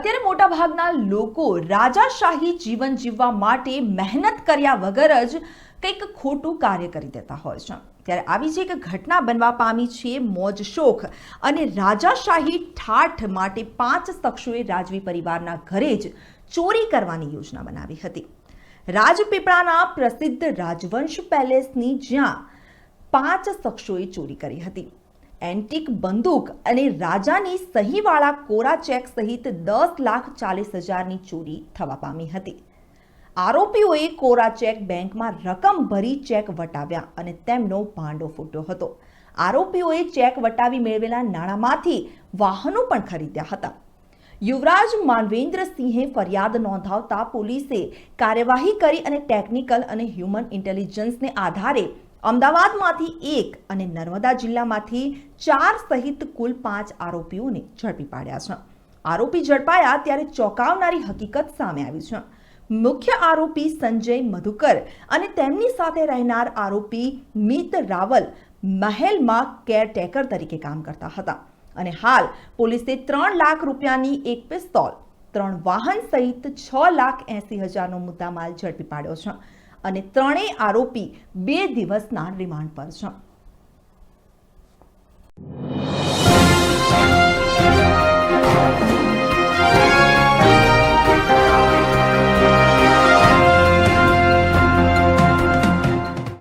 અત્યારે મોટાભાગના લોકો રાજાશાહી જીવન જીવવા માટે મહેનત કર્યા વગર જ કંઈક ખોટું કાર્ય કરી દેતા હોય છે. ત્યારે આવી જ એક ઘટના બનવા પામી છે મોજ શોખ અને રાજાશાહી ઠાઠ માટે પાંચ શખ્સોએ રાજવી પરિવારના ઘરે જ ચોરી કરવાની યોજના બનાવી હતી. રાજપીપળાના પ્રસિદ્ધ રાજવંશ પેલેસની જ્યાં પાંચ શખ્સોએ ચોરી કરી હતી. એન્ટિક બંદૂક અને રાજાની સહીવાળા કોરા ચેક સહિત દસ લાખ ચાલીસ હજારની ચોરી થવા પામી હતી. આરોપીઓએ કોરા ચેક બેંકમાં રકમ ભરી ચેક વટાવ્યા અને તેમનો ભાંડો ફૂટ્યો હતો. આરોપીઓએ ચેક વટાવી મેળવેલા નાણાંમાંથી વાહનો પણ ખરીદ્યા હતા. યુવરાજ માનવેન્દ્રસિંહે ફરિયાદ નોંધાવતા પોલીસે કાર્યવાહી કરી અને ટેકનિકલ અને હ્યુમન ઇન્ટેલિજન્સને આધારે અમદાવાદમાંથી એક અને નર્મદા જિલ્લામાંથી ચાર સહિત કુલ પાંચ આરોપીઓને ઝડપી પાડ્યા છે. આરોપી ઝડપાયા ત્યારે ચોંકાવનારી હકીકત સામે આવી છે. મુખ્ય આરોપી સંજય મધુકર અને તેમની સાથે રહેનાર આરોપી મિત રાવલ મહેલમાં કેરટેકર તરીકે કામ કરતા હતા. અને હાલ પોલીસે ત્રણ લાખ રૂપિયાની એક પિસ્તોલ, ત્રણ વાહન સહિત છ લાખ એંસી હજારનો મુદ્દામાલ ઝડપી પાડ્યો છે. અને ત્રણેય આરોપી બે દિવસના રિમાન્ડ પર છે.